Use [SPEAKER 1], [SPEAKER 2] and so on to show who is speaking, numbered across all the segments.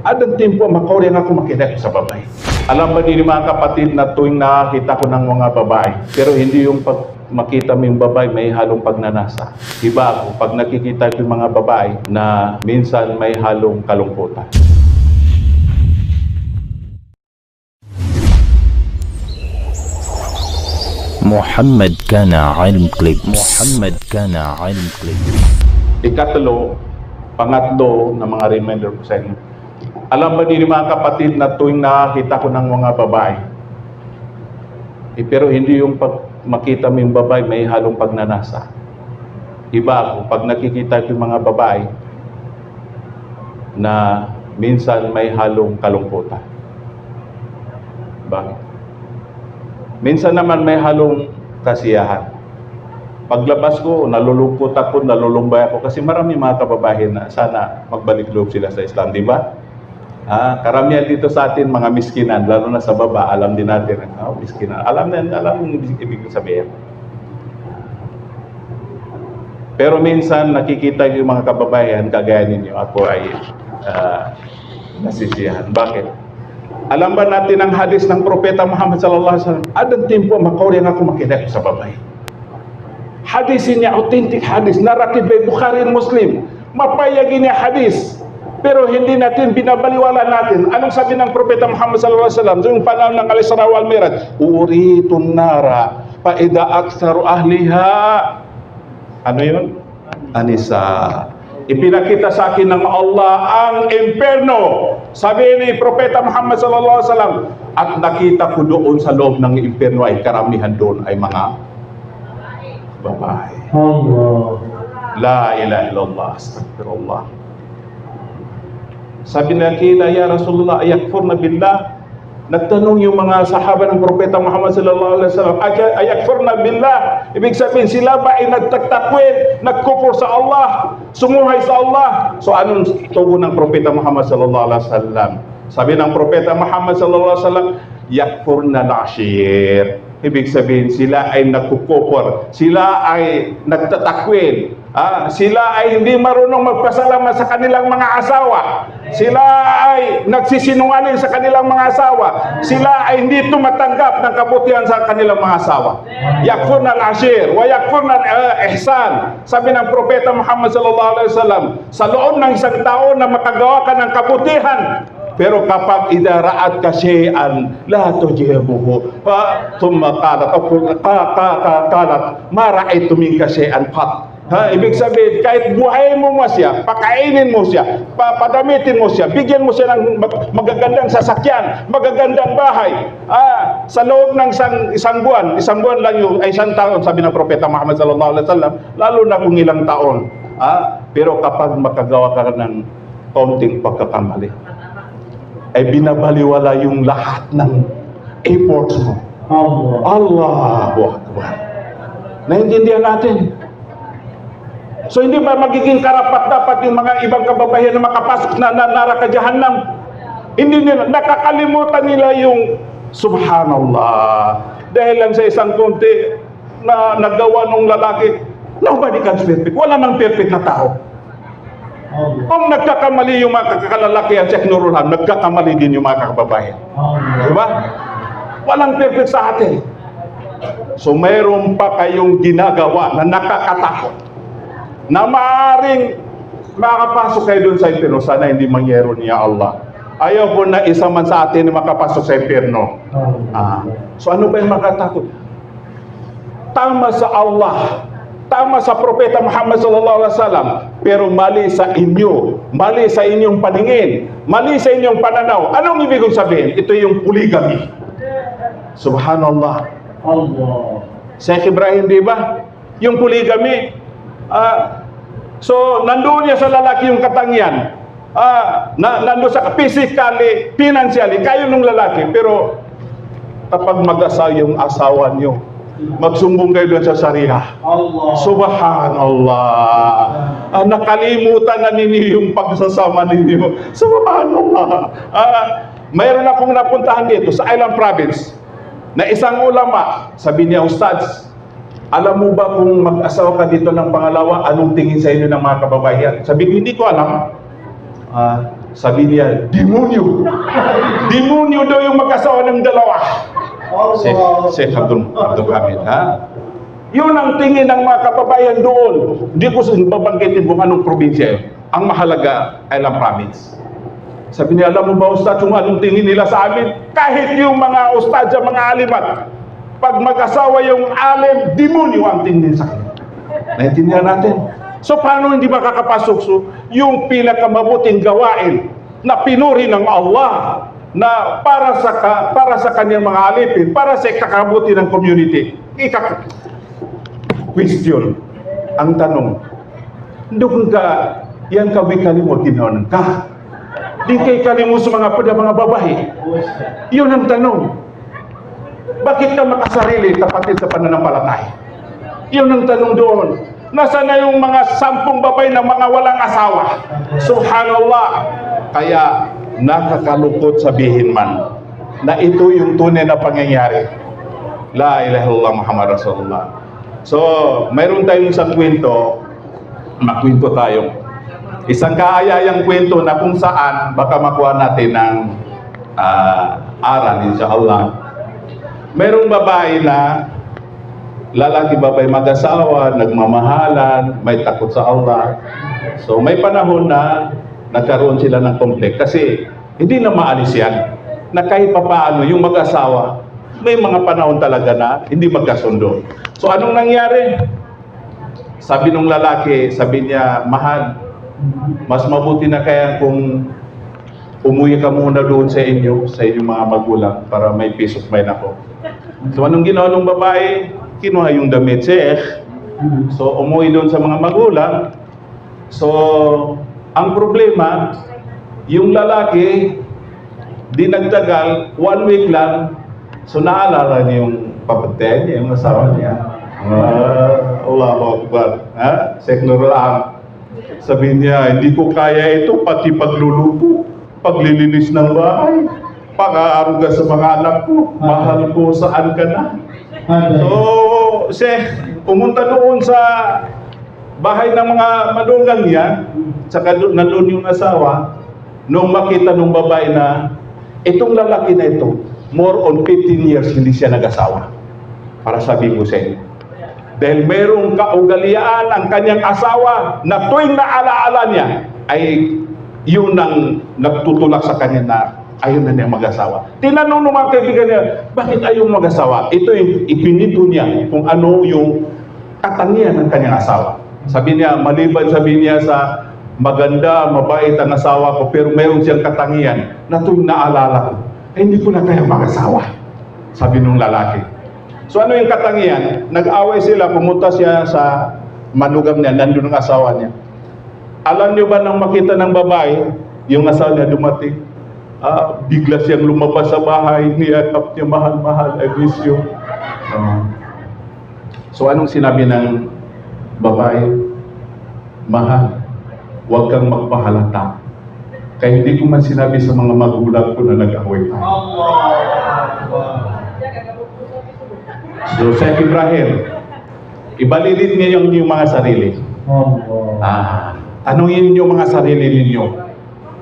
[SPEAKER 1] At ang tempo, makauri nga ako makinig sa babae. Alam ba din mga kapatid na tuwing nakakita ko ng mga babae, pero hindi yung pag makita mo yung babae, may halong pagnanasa. Iba ako, pag nakikita ko yung mga babae na minsan may halong kalungkutan.
[SPEAKER 2] Muhammad Kana Ilm Clips Muhammad Kana Ilm Clips
[SPEAKER 1] Ikatlo, pangatlo na mga reminder ko sa inyo alam ba ni mga kapatid na tuwing nakakita ko ng mga babae, eh, pero hindi yung pag makita mo yung babae, may halong pagnanasa. Iba ako, pag nakikita ko yung mga babae na minsan may halong kalungkutan. Bakit? Minsan naman may halong kasiyahan. Paglabas ko, nalulungkot ako, nalulumbay ako kasi marami mga kababayan na sana magbalik loob sila sa Islam, di ba? Ah, karamihan dito sa atin mga miskinan, lalo na sa baba, alam din natin, oh, miskinan. Alam na, alam yung ibig sabihin. Pero minsan nakikita yung mga kababayan, kagaya ninyo, ako ay ah, nasisiyahan. Bakit? Alam ba natin ang hadis ng Propeta Muhammad sallallahu alaihi wasallam? Adang tempo makauri nga ako makinig sa babae. Hadis niya, authentic hadis, narrative by Bukhari Muslim. Mapayag niya hadis. Pero hindi natin binabaliwala natin. Anong sabi ng Propeta Muhammad sallallahu alaihi wasallam? Yung panahon ng Al-Isra wal Miraj, uritun nara fa ida aktsaru ahliha ano yun? Anisa. Ipinakita sa akin ng Allah ang imperno. Sabi ni Propeta Muhammad sallallahu alaihi wasallam, at nakita ko doon sa loob ng imperno ay karamihan doon ay mga babae. La ilaha illallah, astagfirullah. Sabi na kila, Ya Rasulullah, ayakfurna billah. Nagtanong yung mga sahaba ng Propeta Muhammad sallallahu alaihi wasallam, "Aya- ayakfurna billah. Ibig sabihin, sila ba ay nagtagtakwil, nagkupor sa Allah, sumuhay sa Allah? So anong tugon ng Propeta Muhammad sallallahu alaihi wasallam? Sabi ng Propeta Muhammad sallallahu alaihi wasallam, yakfurna al-ashir. Ibig sabihin, sila ay nagkukupor. Sila ay nagtatakwil. Ah, sila ay hindi marunong magpasalamat sa kanilang mga asawa. Sila ay nagsisinungaling sa kanilang mga asawa. Sila ay hindi tumatanggap ng kabutihan sa kanilang mga asawa. Yakfur al-ashir wa yakfur al-ihsan. Sabi ng Propeta Muhammad sallallahu alaihi wasallam, sa loob ng isang taon na makagawa ka ng kabutihan, pero kapag idara'at ka shay'an, la tujibuhu. Fa, thumma qalat, ka, qalat, ma ra'aytu minka shay'an. Ha, ibig sabihin, kahit buhayin mo mo siya, pakainin mo siya, papadamitin mo siya, bigyan mo siya ng mag- magagandang sasakyan, magagandang bahay. Ah, sa loob ng isang, isang buwan, isang buwan lang yung, ay isang taon, sabi ng Propeta Muhammad sallallahu alaihi wasallam, lalo na kung ilang taon. Ah, pero kapag makagawa ka ng konting pagkakamali, ay binabaliwala yung lahat ng efforts mo. Allahu Akbar. Naintindihan natin. So hindi ba magiging karapat dapat yung mga ibang kababayan na makapasok na na naraka jahannam? Hindi nila, nakakalimutan nila yung subhanallah. Dahil lang sa isang konti na nagawa ng lalaki, nobody can perfect. Wala nang perfect na tao. Kung nagkakamali yung mga kakalalakihan sa Nurulhan, nagkakamali din yung mga kababayan. Di ba? Walang perfect sa atin. So mayroon pa kayong ginagawa na nakakatakot na maaaring makapasok kayo doon sa impyerno. Sana hindi mangyero niya Allah. Ayaw po na isa man sa atin na makapasok sa impyerno. Ah. So ano ba yung makatakot? Tama sa Allah. Tama sa Propeta Muhammad sallallahu alaihi wasallam, pero mali sa inyo, mali sa inyong paningin, mali sa inyong pananaw. Anong ibig kong sabihin? Ito yung polygamy. Subhanallah. Sheikh Ibrahim, di ba? Yung polygamy. Ah, so, nandoon niya sa lalaki yung katangian. Ah, na, nandoon sa physically, financially, kayo nung lalaki. Pero, kapag mag-asawa yung asawa niyo, magsumbong kayo doon sa sariha. Subhanallah. Ah, nakalimutan na ninyo yung pagsasama ninyo. Subhanallah. Ah, mayroon akong napuntahan dito sa Island Province na isang ulama, sabi niya, Ustads, alam mo ba kung mag-asawa ka dito ng pangalawa, anong tingin sa inyo ng mga kababayan? Sabi ko, hindi ko alam. Ah, Sabi niya, demonyo. demonyo daw yung mag-asawa ng dalawa. Si, si Abdul, Abdul Hamid, ha? Yun ang tingin ng mga kababayan doon. Hindi ko babanggitin kung anong probinsya. Ang mahalaga ay lang province. Sabi niya, alam mo ba Ustad, kung anong tingin nila sa amin? Kahit yung mga Ustad, mga alimat, pag mag-asawa yung alim, demonyo ang tingin sa kanila. Naintindihan natin. So paano hindi makakapasok so, yung pinakamabuting gawain na pinuri ng Allah na para sa ka, para sa kanyang mga alipin, para sa kakabuti ng community. Ika question. Ang tanong, doon ka, yan ka may kalimot ginawan ka. Di kay kalimot sa mga mga babae. Yun ang tanong. Bakit ka makasarili kapatid sa pananampalataya? Yun ang tanong doon. Nasaan na yung mga sampung babae na mga walang asawa? Subhanallah. Kaya nakakalukot sabihin man na ito yung tunay na pangyayari. La ilaha illallah Muhammad Rasulullah. So, mayroon tayong isang kwento, makwento tayo. Isang kaayayang kwento na kung saan baka makuha natin ng ah, aral, insyaAllah. Mayroong babae na lalaki babae mag-asawa, nagmamahalan, may takot sa Allah. So may panahon na nagkaroon sila ng conflict kasi hindi na maalis yan na kahit papaano yung mag-asawa may mga panahon talaga na hindi magkasundo. So anong nangyari? Sabi nung lalaki, sabi niya, mahal, mas mabuti na kaya kung umuwi ka muna doon sa inyo, sa inyong mga magulang para may peace of mind ako. So anong ginawa ng babae? Kinuha yung damit Sheikh. So umuwi doon sa mga magulang. So ang problema, yung lalaki, di nagtagal, one week lang, so naalala niya yung papatay niya, yung asawa niya. Ah, Allahu Akbar. Ha? Nurul Am. Sabi niya, hindi ko kaya ito, pati pagluluto, paglilinis ng bahay, pag-aaruga sa mga anak ko, mahal ko saan ka na. So, Sheikh, pumunta doon sa bahay ng mga manugang niya, saka doon, nandun yung asawa, nung makita nung babae na itong lalaki na ito, more on 15 years hindi siya nag-asawa. Para sabi ko sa. Dahil mayroong kaugalian ang kanyang asawa na tuwing naalaala niya ay yun ang nagtutulak sa kanya na ayaw na niya mag-asawa. Tinanong ng mga kaibigan niya, bakit ayaw mag-asawa? Ito yung ipinito niya kung ano yung katangian ng kanyang asawa. Sabi niya, maliban sabi niya sa maganda, mabait ang asawa ko, pero meron siyang katangian na tuwing naalala ko, ay hindi ko na kaya mag-asawa. Sabi nung lalaki. So ano yung katangian? Nag-away sila, pumunta siya sa manugam niya, nandun ang asawa niya. Alam niyo ba nang makita ng babae, yung asawa niya dumating, ah, bigla siyang lumabas sa bahay, niyakap niya, mahal-mahal, I miss you. Ah. so anong sinabi ng babae? Mahal, huwag kang magpahalata. Kaya hindi ko man sinabi sa mga magulang ko na nag-away tayo. So, Sheikh Ibrahim, ibalilit niyo yung, yung mga sarili. Ah, tanungin niyo mga sarili ninyo.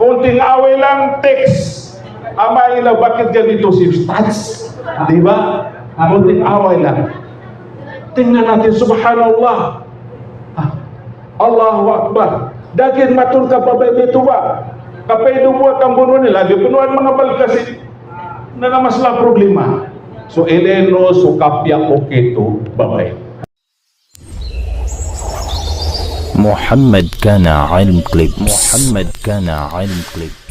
[SPEAKER 1] Kunting away lang, text. Ama ila, bakit ganito si Stats? Di ba? Kunting away lang. Tingnan natin, subhanallah. Ah, Allahu Akbar. Daging matul ka pa ba dito? Kapay dumuat ang buno nila, di punuan mga balkasin na namasla problema. So, eleno, sukapya, okay to, bye-bye.
[SPEAKER 2] محمد كان علم كليبس محمد كان علم كليبس